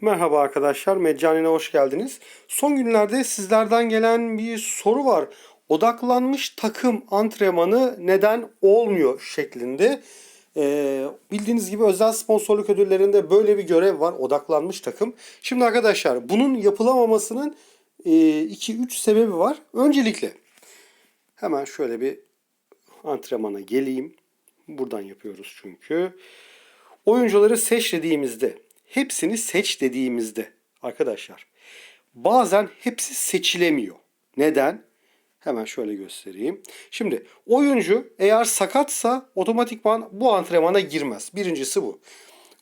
Merhaba arkadaşlar, Meccanine hoş geldiniz. Son günlerde sizlerden gelen bir soru var. Odaklanmış takım antrenmanı neden olmuyor şeklinde. Ee, bildiğiniz gibi özel sponsorluk ödüllerinde böyle bir görev var, odaklanmış takım. Şimdi arkadaşlar bunun yapılamamasının 2-3 sebebi var. Öncelikle hemen şöyle bir antrenmana geleyim. Buradan yapıyoruz çünkü. Oyuncuları seç hepsini seç dediğimizde arkadaşlar bazen hepsi seçilemiyor. Neden? Hemen şöyle göstereyim. Şimdi oyuncu eğer sakatsa otomatikman bu antrenmana girmez. Birincisi bu.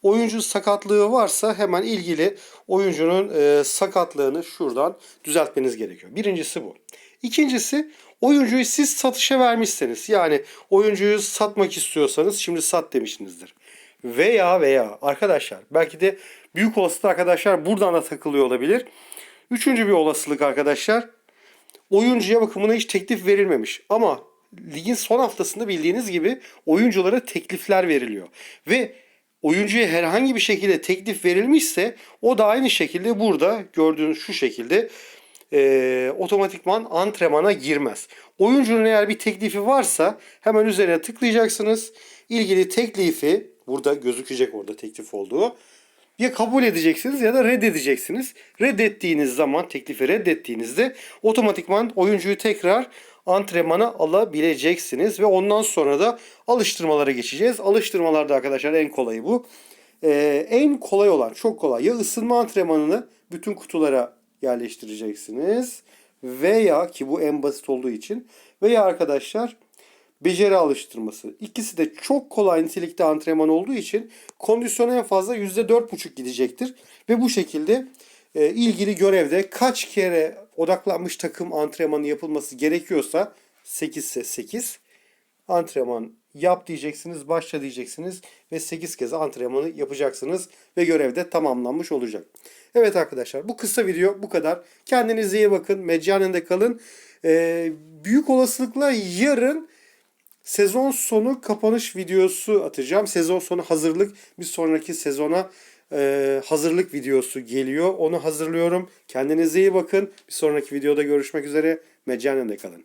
Oyuncu sakatlığı varsa hemen ilgili oyuncunun e, sakatlığını şuradan düzeltmeniz gerekiyor. Birincisi bu. İkincisi oyuncuyu siz satışa vermişseniz yani oyuncuyu satmak istiyorsanız şimdi sat demişsinizdir. Veya veya arkadaşlar belki de büyük olasılıkla arkadaşlar buradan da takılıyor olabilir. Üçüncü bir olasılık arkadaşlar oyuncuya bakımına hiç teklif verilmemiş. Ama ligin son haftasında bildiğiniz gibi oyunculara teklifler veriliyor. Ve oyuncuya herhangi bir şekilde teklif verilmişse o da aynı şekilde burada gördüğünüz şu şekilde e, otomatikman antrenmana girmez. Oyuncunun eğer bir teklifi varsa hemen üzerine tıklayacaksınız. İlgili teklifi burada gözükecek orada teklif olduğu ya kabul edeceksiniz ya da reddedeceksiniz. Reddettiğiniz zaman teklifi reddettiğinizde otomatikman oyuncuyu tekrar antrenmana alabileceksiniz ve ondan sonra da alıştırmalara geçeceğiz. Alıştırmalarda arkadaşlar en kolayı bu. Ee, en kolay olan çok kolay ya ısınma antrenmanını bütün kutulara yerleştireceksiniz veya ki bu en basit olduğu için veya arkadaşlar beceri alıştırması. İkisi de çok kolay nitelikte antrenman olduğu için kondisyona en fazla %4,5 gidecektir. Ve bu şekilde e, ilgili görevde kaç kere odaklanmış takım antrenmanı yapılması gerekiyorsa 8 ise 8 antrenman yap diyeceksiniz, başla diyeceksiniz ve 8 kez antrenmanı yapacaksınız ve görevde tamamlanmış olacak. Evet arkadaşlar bu kısa video bu kadar. Kendinize iyi bakın. Meccanende kalın. Ee, büyük olasılıkla yarın Sezon sonu kapanış videosu atacağım. Sezon sonu hazırlık bir sonraki sezona e, hazırlık videosu geliyor. Onu hazırlıyorum. Kendinize iyi bakın. Bir sonraki videoda görüşmek üzere. Meccanende kalın.